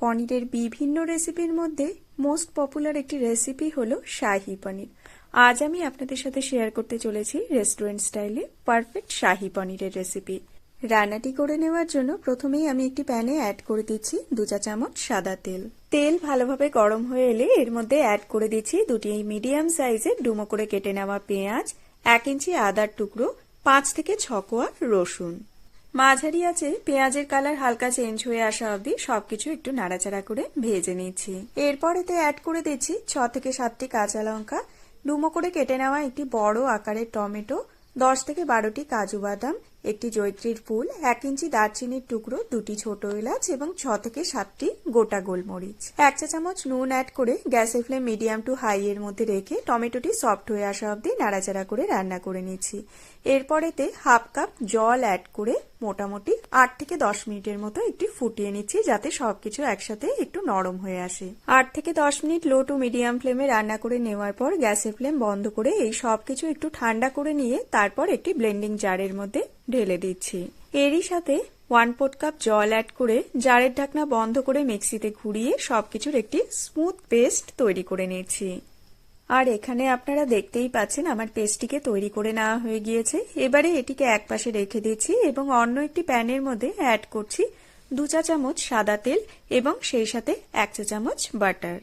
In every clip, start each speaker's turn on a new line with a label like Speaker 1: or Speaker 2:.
Speaker 1: পনিরের বিভিন্ন রেসিপির মধ্যে মোস্ট পপুলার একটি রেসিপি হলো শাহি পনির। আজ আমি আপনাদের সাথে শেয়ার করতে চলেছি রেস্টুরেন্ট স্টাইলে পারফেক্ট শাহি পনিরের রেসিপি। রান্নাটি করে নেওয়ার জন্য প্রথমেই আমি একটি প্যানে অ্যাড করে দিচ্ছি দু চা চামচ সাদা তেল। তেল ভালোভাবে গরম হয়ে এলে এর মধ্যে অ্যাড করে দিচ্ছি দুটি মিডিয়াম সাইজের ডুমো করে কেটে নেওয়া পেঁয়াজ, এক ইঞ্চি আদার টুকরো, পাঁচ থেকে ছ কোয়া রসুন। মাঝারি আছে, পেঁয়াজের কালার হালকা চেঞ্জ হয়ে আসা অবধি সবকিছু একটু নাড়াচাড়া করে ভেজে নিচ্ছি। এরপর এতে অ্যাড করে দিচ্ছি ছ থেকে সাতটি কাঁচা লঙ্কা। ডুমো করে কেটে নেওয়া একটি বড় আকারের টমেটো, দশ থেকে বারোটি কাজু বাদাম একটি জৈত্রীর ফুল, এক ইঞ্চি দারচিনির টুকরো, দুটি ছোট এলাচ এবং ছ থেকে সাতটি গোটা গোলমরিচ। এক চা চামচ নুন অ্যাড করে গ্যাসের ফ্লেম মিডিয়াম টু হাই এর মধ্যে রেখে টমেটোটি সফট হয়ে আসা অবধি নাড়াচাড়া করে রান্না করে নিচ্ছি। এরপর এতে হাফ কাপ জল অ্যাড করে মোটামুটি আট থেকে দশ মিনিটের মতো একটু ফুটিয়ে নিচ্ছি যাতে সবকিছু একসাথে একটু নরম হয়ে আসে। আট থেকে দশ মিনিট লো টু মিডিয়াম ফ্লেমে রান্না করে নেওয়ার পর গ্যাসের ফ্লেম বন্ধ করে এই সবকিছু একটু ঠান্ডা করে নিয়ে তারপর একটি ব্লেন্ডিং জারের মধ্যে ঢেলে দিচ্ছি। এরই সাথে ওয়ান পোট কাপ জল অ্যাড করে জারের ঢাকনা বন্ধ করে মিক্সিতে ঘুরিয়ে সবকিছুর একটি স্মুথ পেস্ট তৈরি করে নিয়েছি। আর এখানে আপনারা দেখতেই পাচ্ছেন আমার পেস্টটিকে তৈরি করে নেওয়া হয়ে গিয়েছে। এবারে এটিকে এক পাশে রেখে দিচ্ছি এবং অন্য একটি প্যানের মধ্যে অ্যাড করছি দু চা চামচ সাদা তেল এবং সেই সাথে এক চা চামচ বাটার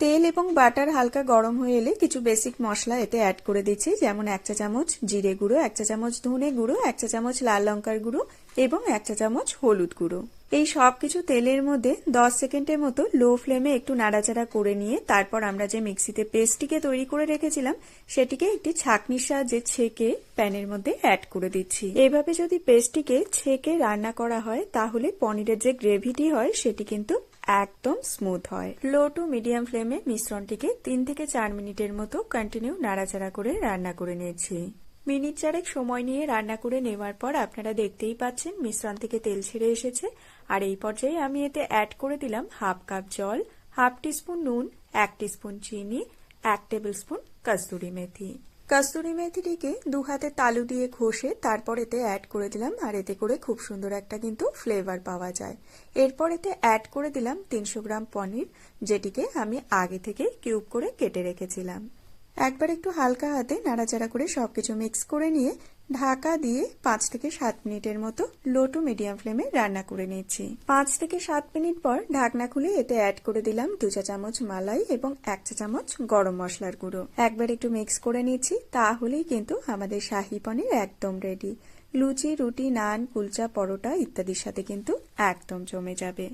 Speaker 1: তেল এবং বাটার হালকা গরম হয়ে এলে কিছু বেসিক মশলা এতে অ্যাড করে দিচ্ছি, যেমন এক চা চামচ জিরে গুঁড়ো, এক চা চামচ ধনে গুঁড়ো, এক চা চামচ লাল লঙ্কার গুঁড়ো এবং এক চা চামচ হলুদ গুঁড়ো। এই সব কিছু তেলের মধ্যে 10 সেকেন্ডের মতো লো ফ্লেমে একটু নাড়াচাড়া করে নিয়ে তারপর আমরা যে মিক্সিতে পেস্টটিকে তৈরি করে রেখেছিলাম, সেটিকে একটি ছাঁকনির সাহায্যে ছেঁকে প্যানের মধ্যে অ্যাড করে দিচ্ছি। এভাবে যদি পেস্টটিকে ছেঁকে রান্না করা হয়, তাহলে পনিরের যে গ্রেভিটি হয়, সেটি কিন্তু একদম স্মুথ হয়। লো টু মিডিয়াম ফ্লেমে মিশ্রণটিকে তিন থেকে চার মিনিটের মতো কন্টিনিউ নাড়াচাড়া করে রান্না করে নিয়েছি। মিনিট চারেক সময় নিয়ে রান্না করে নেওয়ার পর আপনারা দেখতেই পাচ্ছেন মিশ্রণ থেকে তেল ছেড়ে এসেছে। আর এই পর্যায়ে আমি এতে অ্যাড করে দিলাম হাফ কাপ জল হাফ টিস্পুন নুন, এক টিস্পুন চিনি, এক টেবিল স্পুন কস্তুরি মেথি। কস্তুরি মেথিটিকে দু হাতে তালু দিয়ে ঘষে তারপর এতে অ্যাড করে দিলাম, আর এতে করে খুব সুন্দর একটা কিন্তু ফ্লেভার পাওয়া যায়। এরপর এতে অ্যাড করে দিলাম তিনশো গ্রাম পনির, যেটিকে আমি আগে থেকে কিউব করে কেটে রেখেছিলাম। একবার একটু হালকা হাতে নাড়াচাড়া করে সবকিছু মিক্স করে নিয়ে ঢাকা দিয়ে পাঁচ থেকে সাত মিনিটের মতো লো টু মিডিয়াম ফ্লেমে রান্না করে নিচ্ছি পাঁচ থেকে সাত মিনিট পর ঢাকনা খুলে এতে অ্যাড করে দিলাম দু চা চামচ মালাই এবং এক চা চামচ গরম মশলার গুঁড়ো। একবার একটু মিক্স করে নিচ্ছি তাহলেই কিন্তু আমাদের শাহি পনির একদম রেডি লুচি, রুটি, নান, কুলচা, পরোটা ইত্যাদির সাথে কিন্তু একদম জমে যাবে।